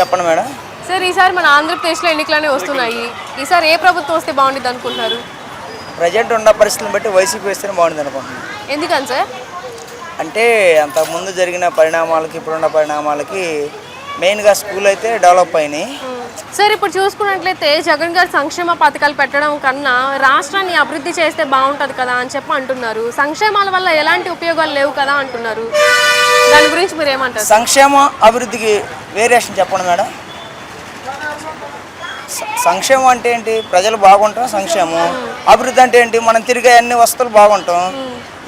చెప్పండి madam. Sir ఈసారి మన ఆంధ్రప్రదేశ్లో ఎన్నికలనే వస్తున్నాయి. ఈసారి ఏ ప్రభుత్వం వస్తే బాగుంటుంది అనుకుంటున్నారు? ప్రజెంట్ ఉన్న పరిస్థితులను బట్టి వైసీపీ వేస్తేనే బాగుంటుంది అనుకుంటున్నాను. ఎందుకని సార్? అంటే అంతకుముందు జరిగిన పరిణామాలకి ఇప్పుడున్న పరిణామాలకి మెయిన్గా స్కూల్ అయితే డెవలప్ అయినాయి. సార్ ఇప్పుడు చూసుకున్నట్లయితే జగన్ గారు సంక్షేమ పథకాలు పెట్టడం కన్నా రాష్ట్రాన్ని అభివృద్ధి చేస్తే బాగుంటుంది కదా అని చెప్పి అంటున్నారు. సంక్షేమాల వల్ల ఎలాంటి ఉపయోగాలు లేవు కదా అంటున్నారు. గురించి మీరు ఏమంటారు? సంక్షేమ అభివృద్ధికి వేరియేషన్ చెప్పండి మేడం. సంక్షేమం అంటే ఏంటి? ప్రజలు బాగుంటాం సంక్షేమం. అభివృద్ధి అంటే ఏంటి? మనం తిరిగే అన్ని వస్తువులు బాగుంటాం.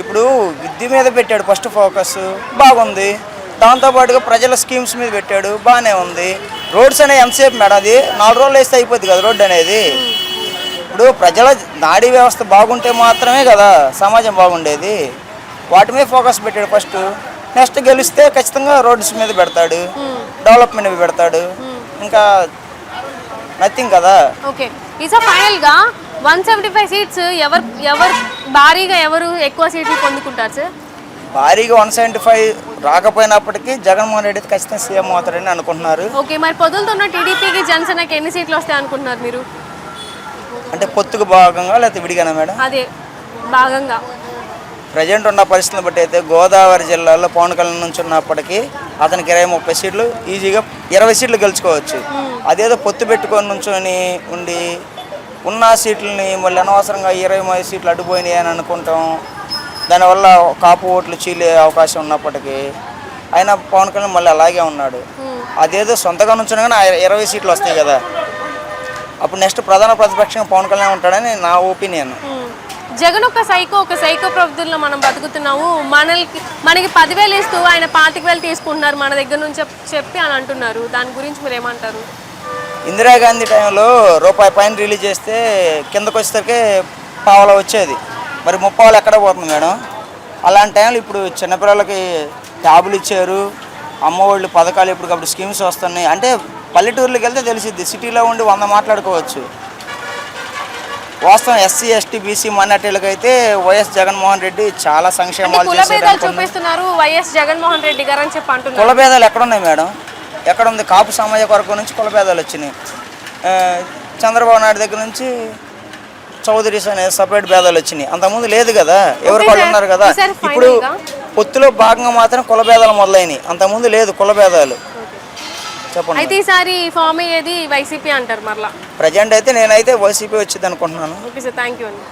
ఇప్పుడు విద్య మీద పెట్టాడు ఫస్ట్ ఫోకస్. బాగుంది. దాంతోపాటుగా ప్రజల స్కీమ్స్ మీద పెట్టాడు. బాగానే ఉంది. రోడ్స్ అనేవి ఎంతసేపు మేడం? అది నాలుగు రోజులు వేస్తే అయిపోద్ది కదా రోడ్డు అనేది. ఇప్పుడు ప్రజల నాడీ వ్యవస్థ బాగుంటే మాత్రమే కదా సమాజం బాగుండేది. వాటి మీద ఫోకస్ పెట్టాడు ఫస్ట్. నెక్స్ట్ గెలిస్తే ఖచ్చితంగా రోడ్స్ మీద పెడతాడు డెవలప్మెంట్ మీద పెడతాడు. ఇంకా నథింగ్ కదా. ఓకే ఈసారి ఫైనల్గా వన్ సెవెంటీ ఫైవ్ సీట్స్ ఎవరు ఎవరు భారీగా ఎవరు ఎక్కువ సీట్లు పొందుకుంటారు సార్? భారీగా వన్ సెవెంటీ ఫైవ్ రాకపోయినప్పటికీ జగన్మోహన్ రెడ్డి ఖచ్చితంగా సీఎం అవుతారని అనుకుంటున్నారు. ఓకే మరి పొద్దులతో ఉన్న టీడీపీకి జనసేనకి ఎన్ని సీట్లు వస్తాయి అనుకుంటున్నారు మీరు? అంటే పొత్తుకు భాగంగా లేకపోతే విడిగానా మేడం? అదే భాగంగా. ప్రజెంట్ ఉన్న పరిస్థితులను బట్టి అయితే గోదావరి జిల్లాలో పవన్ కళ్యాణ్ నుంచి ఉన్నప్పటికీ అతనికి ఇరవై ముప్పై సీట్లు ఈజీగా ఇరవై సీట్లు గెలుచుకోవచ్చు. అదేదో పొత్తు పెట్టుకొని నుంచొని ఉండి ఉన్న సీట్లని మళ్ళీ అనవసరంగా ఇరవై మూడు సీట్లు అడ్డుపోయినాయి అని అనుకుంటాం. దానివల్ల కాపు ఓట్లు చీలే అవకాశం ఉన్నప్పటికీ అయినా పవన్ కళ్యాణ్ మళ్ళీ అలాగే ఉన్నాడు. అదేదో సొంతగా నుంచున్నా కానీ ఇరవై సీట్లు వస్తాయి కదా. అప్పుడు నెక్స్ట్ ప్రధాన ప్రతిపక్షంగా పవన్ కళ్యాణ్ ఉంటాడని నా ఒపీనియన్. జగన్ ఒక సైకో ఒక సైకో ప్రవృత్తుల్లో మనం బతుకుతున్నాము. మనకి మనకి పదివేలు ఇస్తూ ఆయన పాతిక వేలు తీసుకుంటున్నారు మన దగ్గర నుంచి చెప్పి అని అంటున్నారు. దాని గురించి మీరు ఏమంటారు? ఇందిరాగాంధీ టైంలో రూపాయి పైన రిలీజ్ చేస్తే కిందకు వచ్చేసరికి పావలా వచ్చేది. మరి ముప్పావలు ఎక్కడ పోతుంది మేడం? అలాంటి టైంలో ఇప్పుడు చిన్నపిల్లలకి ట్యాబులు ఇచ్చారు. అమ్మఒళ్ళు పథకాలు ఇప్పుడు స్కీమ్స్ వస్తున్నాయి. అంటే పల్లెటూర్లకు వెళ్తే తెలిసిద్ది. సిటీలో ఉండి వంద మాట్లాడుకోవచ్చు. వాస్తవం ఎస్సీ ఎస్టీ బీసీ మైనార్టీలకు అయితే వైఎస్ జగన్మోహన్ రెడ్డి చాలా సంక్షేమాలు. చూపిస్తున్నారు వైఎస్ జగన్మోహన్ రెడ్డి గారు అని చెప్పి అంటున్నారు. కుల భేదాలు ఎక్కడున్నాయి మేడం? ఎక్కడ ఉంది కాపు సమాజ వర్గం నుంచి కుల భేదాలు వచ్చినాయి. చంద్రబాబు నాయుడు దగ్గర నుంచి చౌదరీస్ అనే సపరేట్ భేదాలు వచ్చినాయి. అంతకుముందు లేదు కదా? ఎవరు వాళ్ళు. ఉన్నారు కదా? ఇప్పుడు? పొత్తులో భాగంగా మాత్రం కుల భేదాలు మొదలైనవి అంతకుముందు లేదు కుల భేదాలు. చెప్పండి అయితే ఈసారి ఫామ్ అయ్యేది వైసీపీ అంటారు మరలా. ప్రజెంట్ అయితే నేనైతే వైసీపీ వచ్చింది అనుకుంటున్నాను ఓకే సార్ థ్యాంక్ యూ అండి.